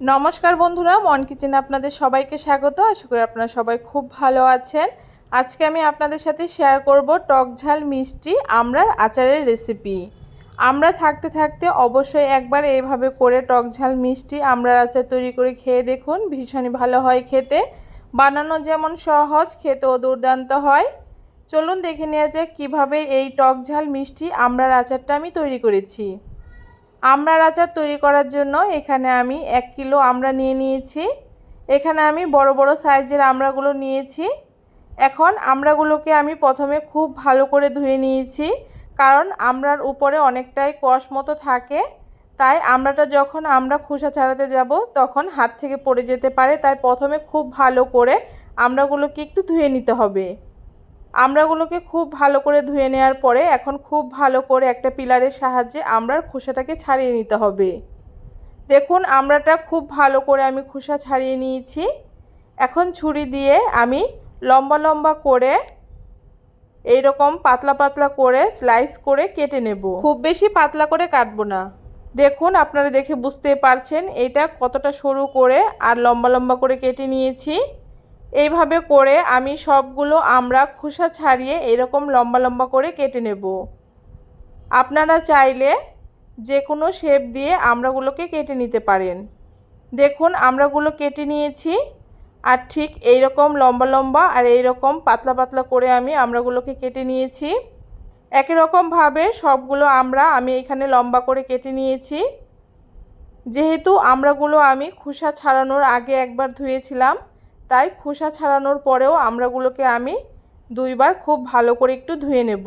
নমস্কার বন্ধুরা, মন কিচেনে আপনাদের সবাইকে স্বাগত। আশা করি আপনারা সবাই খুব ভালো আছেন। আজকে আমি আপনাদের সাথে শেয়ার করব টক ঝাল মিষ্টি আমড়ার আচারের রেসিপি আমরা থাকতে থাকতে অবশ্যই একবার এইভাবে করে টক ঝাল মিষ্টি আমড়ার আচার তৈরি করে খেয়ে দেখুন, ভীষণই ভালো হয় খেতে। বানানো যেমন সহজ, খেতেও দুর্দান্ত হয়। চলুন দেখে নেওয়া যাক কীভাবে এই টক ঝাল মিষ্টি আমড়ার আচারটা আমি তৈরি করেছি। আমড়ার আচার তৈরি করার জন্য এখানে আমি এক কিলো আমড়া নিয়ে নিয়েছি। এখানে আমি বড় বড় সাইজের আমড়াগুলো নিয়েছি। এখন আমড়াগুলোকে আমি প্রথমে খুব ভালো করে ধুয়ে নিয়েছি, কারণ আমড়ার উপরে অনেকটাই কষ মতো থাকে। তাই আমড়াটা যখন আমরা খোসা ছাড়াতে যাব, তখন হাত থেকে পড়ে যেতে পারে। তাই প্রথমে খুব ভালো করে আমড়াগুলোকে একটু ধুয়ে নিতে হবে। আমড়াগুলোকে খুব ভালো করে ধুয়ে নেওয়ার পরে এখন খুব ভালো করে একটা পিলারের সাহায্যে আমড়ার খোসাটাকে ছাড়িয়ে নিতে হবে। দেখুন আমড়াটা খুব ভালো করে আমি খোসা ছাড়িয়ে নিয়েছি। এখন ছুরি দিয়ে আমি লম্বা লম্বা করে এই রকম পাতলা পাতলা করে স্লাইস করে কেটে নেব। খুব বেশি পাতলা করে কাটবো না। দেখুন, আপনারা দেখে বুঝতে পারছেন, এটা কতটা সরু করে আর লম্বা লম্বা করে কেটে নিয়েছি। এইভাবে করে আমি সবগুলো আমরা খোসা ছাড়িয়ে এরকম লম্বা লম্বা করে কেটে নেব। আপনারা চাইলে যে কোনো শেপ দিয়ে আমরাগুলোকে কেটে নিতে পারেন। দেখুন, আমরাগুলো কেটে নিয়েছি আর ঠিক এই রকম লম্বা লম্বা আর এই রকম পাতলা পাতলা করে আমি আমরাগুলোকে কেটে নিয়েছি। একই রকমভাবে সবগুলো আমরা আমি এখানে লম্বা করে কেটে নিয়েছি। যেহেতু আমরাগুলো আমি খোসা ছাড়ানোর আগে একবার ধুয়েছিলাম তাই খোসা ছাড়ানোর পরেও আমড়াগুলোকে আমি দুইবার খুব ভালো করে একটু ধুয়ে নেব।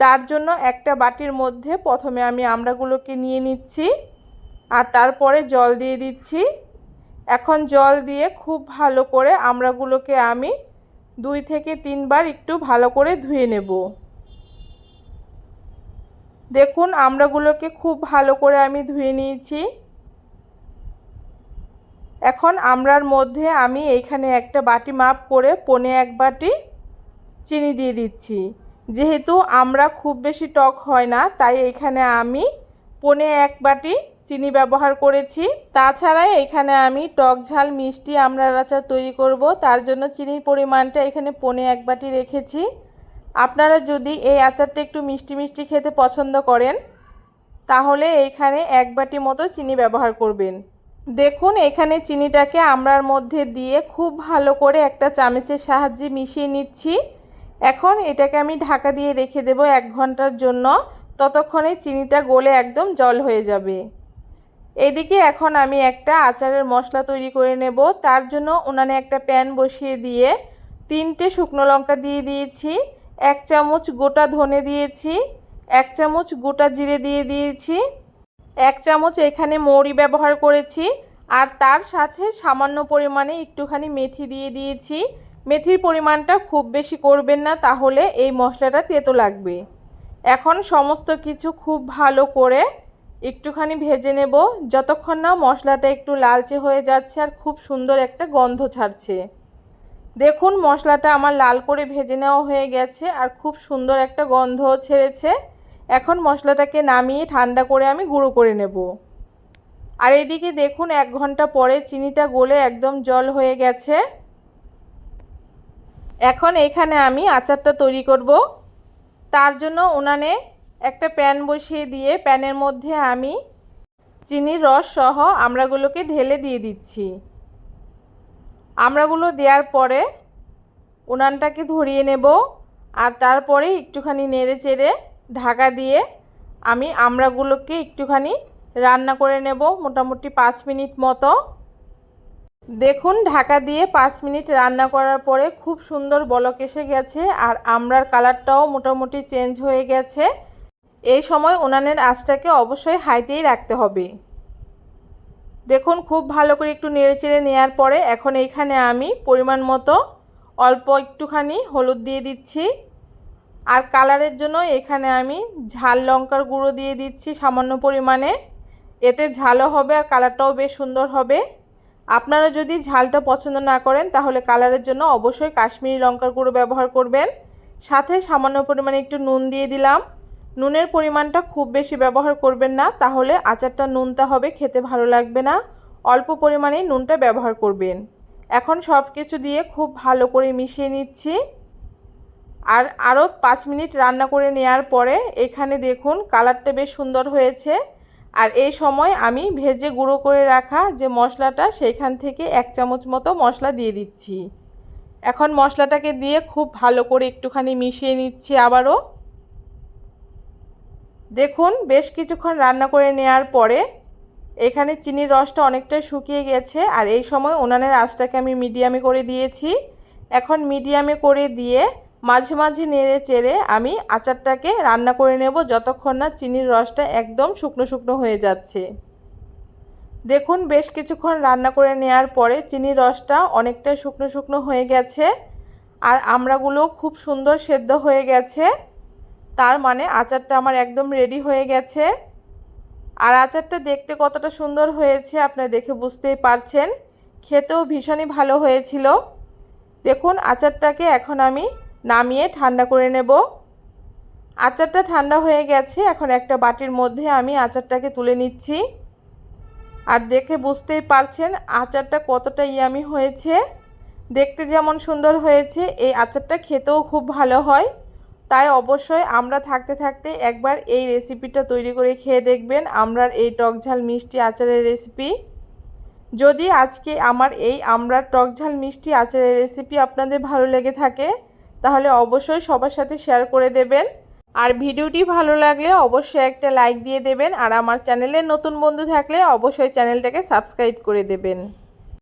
তার জন্য একটা বাটির মধ্যে প্রথমে আমি আমড়াগুলোকে নিয়ে নিচ্ছি আর তারপরে জল দিয়ে দিচ্ছি। এখন জল দিয়ে খুব ভালো করে আমড়াগুলোকে আমি দুই থেকে তিনবার একটু ভালো করে ধুয়ে নেব। দেখুন আমড়াগুলোকে খুব ভালো করে আমি ধুয়ে নিয়েছি। এখন আমরার মধ্যে আমি এইখানে একটা বাটি মাপ করে পনে এক বাটি চিনি দিয়ে দিচ্ছি। যেহেতু আমরা খুব বেশি টক হয় না, তাই এখানে আমি পনে এক বাটি চিনি ব্যবহার করেছি। তাছাড়া এখানে আমি টক ঝাল মিষ্টি আমড়ার আচার তৈরি করব, তার জন্য চিনির পরিমাণটা এখানে পনে এক বাটি রেখেছি। আপনারা যদি এই আচারটা একটু মিষ্টি মিষ্টি খেতে পছন্দ করেন, তাহলে এইখানে এক বাটি মতো চিনি ব্যবহার করবেন। দেখুন, এখানে চিনিটাকে আমড়ার মধ্যে দিয়ে খুব ভালো করে একটা চামচের সাহায্যে মিশিয়ে নিচ্ছি। এখন এটাকে আমি ঢাকা দিয়ে রেখে দেব এক ঘণ্টার জন্য। ততক্ষণে চিনিটা গলে একদম জল হয়ে যাবে। এদিকে এখন আমি একটা আচারের মশলা তৈরি করে নেব। তার জন্য উনানে একটা প্যান বসিয়ে দিয়ে তিনটে শুকনো লঙ্কা দিয়ে দিয়েছি, এক চামচ গোটা ধনে দিয়েছি, এক চামচ গোটা জিরে দিয়ে দিয়েছি এক চামচ এখানে মৌরি ব্যবহার করেছি আর তার সাথে সামান্য পরিমাণে একটুখানি মেথি দিয়ে দিয়েছি। মেথির পরিমাণটা খুব বেশি করবেন না, তাহলে এই মশলাটা তেতো লাগবে। এখন সমস্ত কিছু খুব ভালো করে একটুখানি ভেজে নেব। যতক্ষণ না মশলাটা একটু লালচে হয়ে যাচ্ছে আর খুব সুন্দর একটা গন্ধ ছাড়ছে। দেখুন, মশলাটা আমার লাল করে ভেজে নেওয়া হয়ে গেছে আর খুব সুন্দর একটা গন্ধ ছেড়েছে। এখন মশলাটাকে নামিয়ে ঠান্ডা করে আমি গুঁড়ো করে নেব। আর এদিকে দেখুন, এক ঘণ্টা পরে চিনিটা গলে একদম জল হয়ে গেছে। এখন এখানে আমি আচারটা তৈরি করব। তার জন্য উনানে একটা প্যান বসিয়ে দিয়ে প্যানের মধ্যে আমি চিনির রস সহ আমড়াগুলোকে ঢেলে দিয়ে দিচ্ছি। আমড়াগুলো দেওয়ার পরে উনানটাকে ধরিয়ে নেব আর তারপরে একটুখানি নেড়ে চেড়ে ঢাকা দিয়ে আমি আমড়াগুলোকে একটুখানি রান্না করে নেব মোটামুটি পাঁচ মিনিট মতো। দেখুন, ঢাকা দিয়ে পাঁচ মিনিট রান্না করার পরে খুব সুন্দর বলক এসে গেছে আর আমড়ার কালারটাও মোটামুটি চেঞ্জ হয়ে গেছে। এই সময় উনানের আঁচটাকে অবশ্যই হাইতেই রাখতে হবে। দেখুন, খুব ভালো করে একটু নেড়ে চেড়ে নেওয়ার পরে এখন এইখানে আমি পরিমাণ মতো অল্প একটুখানি হলুদ দিয়ে দিচ্ছি। আর কালারের জন্য এখানে আমি ঝাল লঙ্কার গুঁড়ো দিয়ে দিচ্ছি সামান্য পরিমাণে। এতে ঝালও হবে আর কালারটাও বেশ সুন্দর হবে। আপনারা যদি ঝালটা পছন্দ না করেন, তাহলে কালারের জন্য অবশ্যই কাশ্মীরি লঙ্কার গুঁড়ো ব্যবহার করবেন। সাথে সামান্য পরিমাণে একটু নুন দিয়ে দিলাম। নুনের পরিমাণটা খুব বেশি ব্যবহার করবেন না, তাহলে আচারটা নুনটা হবে, খেতে ভালো লাগবে না। অল্প পরিমাণেই নুনটা ব্যবহার করবেন। এখন সব কিছু দিয়ে খুব ভালো করে মিশিয়ে নিচ্ছি। আর আরও পাঁচ মিনিট রান্না করে নেওয়ার পরে এখানে দেখুন কালারটা বেশ সুন্দর হয়েছে। আর এই সময় আমি ভেজে গুঁড়ো করে রাখা যে মশলাটা সেইখান থেকে এক চামচ মতো মশলা দিয়ে দিচ্ছি। এখন মশলাটাকে দিয়ে খুব ভালো করে একটুখানি মিশিয়ে নিচ্ছি আবারও। দেখুন বেশ কিছুক্ষণ রান্না করে নেওয়ার পরে এখানে চিনির রসটা অনেকটাই শুকিয়ে গেছে আর এই সময় উনানের আঁচটাকে আমি মিডিয়ামে করে দিয়েছি। এখন মিডিয়ামে করে দিয়ে মাঝে মাঝে নেড়ে চেড়ে আমি আচারটাকে রান্না করে নেব যতক্ষণ না চিনির রসটা একদম শুকনো শুকনো হয়ে যাচ্ছে। দেখুন, বেশ কিছুক্ষণ রান্না করে নেওয়ার পরে চিনির রসটা অনেকটা শুকনো শুকনো হয়ে গেছে আর আমড়াগুলো খুব সুন্দর সেদ্ধ হয়ে গেছে। তার মানে আচারটা আমার একদম রেডি হয়ে গেছে। আর আচারটা দেখতে কতটা সুন্দর হয়েছে আপনারা দেখে বুঝতেই পারছেন। খেতেও ভীষণই ভালো হয়েছিল। দেখুন, আচারটাকে এখন আমি নামিয়ে ঠান্ডা করে নেব। আচারটা ঠান্ডা হয়ে গেছে, এখন একটা বাটির মধ্যে আমি আচারটাকে তুলে নিচ্ছি। আর দেখে বুঝতেই পারছেন আচারটা কতটা ইয়ামি হয়েছে। দেখতে যেমন সুন্দর হয়েছে, এই আচারটা খেতেও খুব ভালো হয়। তাই অবশ্যই আমরা থাকতে থাকতে একবার এই রেসিপিটা তৈরি করে খেয়ে দেখবেন আমরার এই টকঝাল মিষ্টি আচারের রেসিপি। যদি আজকে আমার এই আমরার টকঝাল মিষ্টি আচারের রেসিপি আপনাদের ভালো লেগে থাকে তাহলে অবশ্যই সবার সাথে শেয়ার করে দেবেন। আর ভিডিওটি ভালো লাগলে অবশ্যই একটা লাইক দিয়ে দেবেন। আর আমার চ্যানেলে নতুন বন্ধু থাকলে অবশ্যই চ্যানেলটাকে সাবস্ক্রাইব করে দেবেন।